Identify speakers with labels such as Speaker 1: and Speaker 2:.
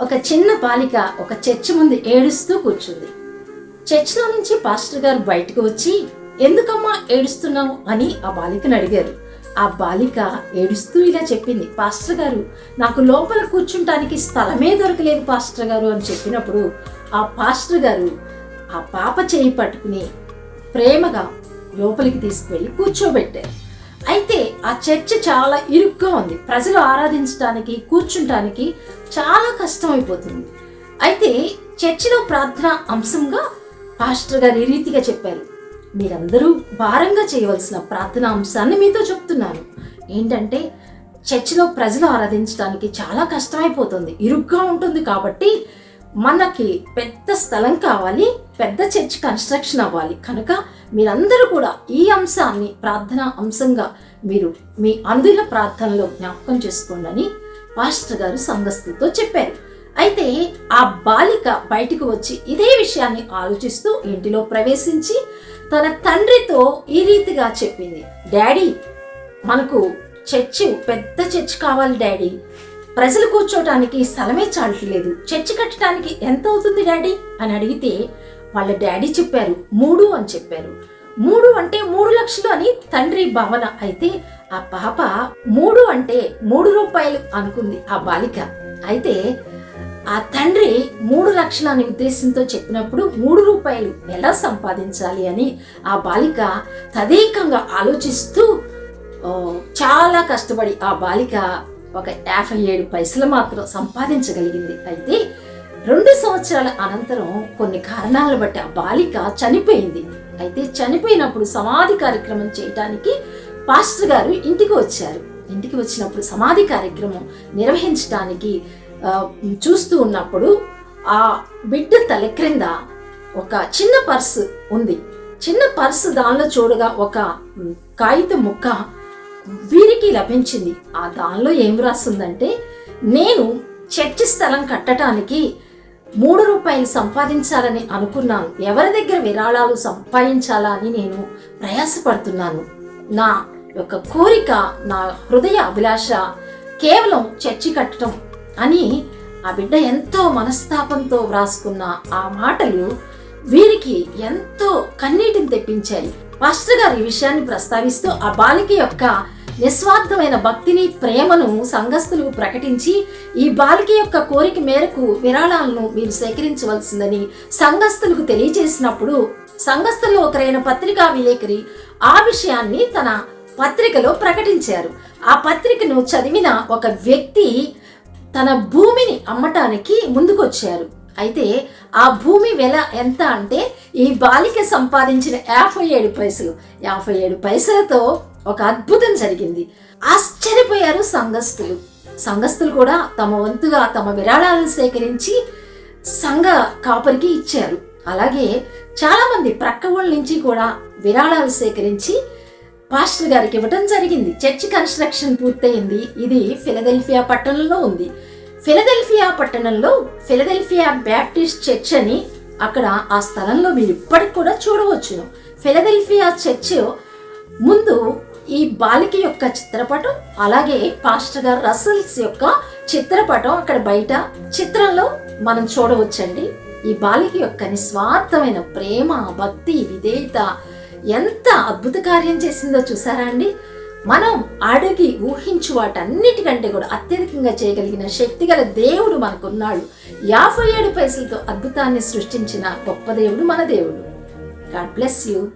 Speaker 1: ఒక చిన్న బాలిక ఒక చర్చి ముందు ఏడుస్తూ కూర్చుంది. చర్చిలో నుంచి పాస్టర్ గారు బయటకు వచ్చి ఎందుకమ్మా ఏడుస్తున్నావు? అని ఆ బాలికను అడిగారు. ఆ బాలిక ఏడుస్తూ ఇలా చెప్పింది. పాస్టర్ గారు నాకు లోపల కూర్చుంటానికి స్థలమే దొరకలేదు పాస్టర్ గారు అని చెప్పినప్పుడు ఆ పాస్టర్ గారు ఆ పాప చేయి పట్టుకుని ప్రేమగా లోపలికి తీసుకువెళ్ళి కూర్చోబెట్టారు. అయితే ఆ చర్చ్ చాలా ఇరుగ్గా ఉంది. ప్రజలు ఆరాధించడానికి కూర్చుంటానికి చాలా కష్టం అయిపోతుంది అయితే చర్చిలో ప్రార్థన అంశంగా పాస్టర్ గారు ఈ రీతిగా చెప్పారు. మీరందరూ భారంగా చేయవలసిన ప్రార్థన అంశాన్ని మీతో చెప్తున్నాను. ఏంటంటే చర్చిలో ప్రజలు ఆరాధించడానికి చాలా కష్టమైపోతుంది. ఇరుగ్గా ఉంటుంది కాబట్టి మనకి పెద్ద స్థలం కావాలి పెద్ద చర్చ్ కన్స్ట్రక్షన్ అవ్వాలి. కనుక మీరందరూ కూడా ఈ అంశాన్ని ప్రార్థన అంశంగా మీరు మీ అనుదిన ప్రార్థనలో జ్ఞాపకం చేసుకోండి పాస్టర్ గారు సంఘస్థులతో చెప్పారు. అయితే ఆ బాలిక బయటకు వచ్చి ఇదే విషయాన్ని ఆలోచిస్తూ ఇంటిలో ప్రవేశించి తన తండ్రితో ఈ రీతిగా చెప్పింది. డాడీ మనకు చర్చి పెద్ద చర్చ్ కావాలి డాడీ. ప్రజలు కూర్చోటానికి స్థలమే చాలట్లేదు. చర్చి కట్టడానికి ఎంత అవుతుంది డాడీ? అని అడిగితే వాళ్ళ డాడీ చెప్పారు మూడు అని చెప్పారు. మూడు అంటే మూడు లక్షలు అని తండ్రి భావన. అయితే ఆ పాప మూడు అంటే మూడు రూపాయలు అనుకుంది ఆ బాలిక. అయితే ఆ తండ్రి మూడు లక్షలు అనే ఉద్దేశంతో చెప్పినప్పుడు మూడు రూపాయలు ఎలా సంపాదించాలి అని ఆ బాలిక తదేకంగా ఆలోచిస్తూ చాలా కష్టపడి ఆ బాలిక ఒక యాభై ఏడు పైసలు మాత్రం సంపాదించగలిగింది. అయితే రెండు సంవత్సరాల అనంతరం కొన్ని కారణాలను బట్టి ఆ బాలిక చనిపోయింది. అయితే చనిపోయినప్పుడు సమాధి కార్యక్రమం చేయటానికి పాస్టర్ గారు ఇంటికి వచ్చారు. ఇంటికి వచ్చినప్పుడు సమాధి కార్యక్రమం నిర్వహించడానికి చూస్తూ ఉన్నప్పుడు ఆ బిడ్డ తల క్రింద ఒక చిన్న పర్సు ఉంది. చిన్న పర్సు దానిలో చూడగా ఒక కాగితం ముక్క వీరికి లభించింది. ఆ దానిలో ఏం రాస్తుందంటే నేను చర్చి స్థలం కట్టడానికి మూడు రూపాయలు సంపాదించాలని అనుకున్నాను. ఎవరి దగ్గర విరాళాలు సంపాదించాలా అని నేను ప్రయాసపడుతున్నాను. నా యొక్క కోరిక నా హృదయ అభిలాష కేవలం చర్చి కట్టడం అని ఆ బిడ్డ ఎంతో మనస్తాపంతో వ్రాసుకున్న ఆ మాటలు వీరికి ఎంతో కన్నీటిని తెప్పించాయి. మాస్టర్ గారు ఈ విషయాన్ని ప్రస్తావిస్తూ ఆ బాలిక యొక్క నిస్వార్థమైన భక్తిని ప్రేమను సంఘస్థులు ప్రకటించి ఈ బాలిక యొక్క కోరిక మేరకు విరాళాలను మీరు సేకరించవలసిందని సంఘస్థులకు తెలియజేసినప్పుడు సంఘస్థుల్లో ఒకరైన పత్రికా విలేకరి ఆ విషయాన్ని తన పత్రికలో ప్రకటించారు. ఆ పత్రికను చదివిన ఒక వ్యక్తి తన భూమిని అమ్మటానికి ముందుకొచ్చారు. అయితే ఆ భూమి వెల ఎంత అంటే ఈ బాలిక సంపాదించిన యాభై ఏడు పైసలు. యాభై ఏడు పైసలతో ఒక అద్భుతం జరిగింది. ఆశ్చర్యపోయారు సంఘస్థులు. సంఘస్థులు కూడా తమ వంతుగా తమ విరాళాలను సేకరించి సంఘ కాపరికి ఇచ్చారు. అలాగే చాలా మంది ప్రక్క ఊళ్ళ నుంచి కూడా విరాళాలు సేకరించి పాస్టర్ గారికి ఇవ్వటం జరిగింది. చర్చ్ కన్స్ట్రక్షన్ పూర్తయింది. ఇది ఫిలదెల్ఫియా పట్టణంలో ఉంది. ఫిలదెల్ఫియా పట్టణంలో ఫిలదెల్ఫియా బ్యాప్టిస్ట్ చర్చ్ అని అక్కడ ఆ స్థలంలో మీరు ఇప్పటికి కూడా చూడవచ్చును. ఫిలదెల్ఫియా చర్చ్ ముందు ఈ బాలిక యొక్క చిత్రపటం అలాగే పాస్టర్ గారు రసల్స్ యొక్క చిత్రపటం అక్కడ బయట చిత్రంలో మనం చూడవచ్చండి. ఈ బాలిక యొక్క నిస్వార్థమైన ప్రేమ భక్తి విధేయత ఎంత అద్భుత కార్యం చేసిందో చూసారా అండి? మనం అడిగి ఊహించు వాటన్నిటికంటే కూడా అత్యధికంగా చేయగలిగిన శక్తి గల దేవుడు మనకున్నాడు. యాభై ఏడు పైసలతో అద్భుతాన్ని సృష్టించిన గొప్ప దేవుడు మన దేవుడు. God bless you.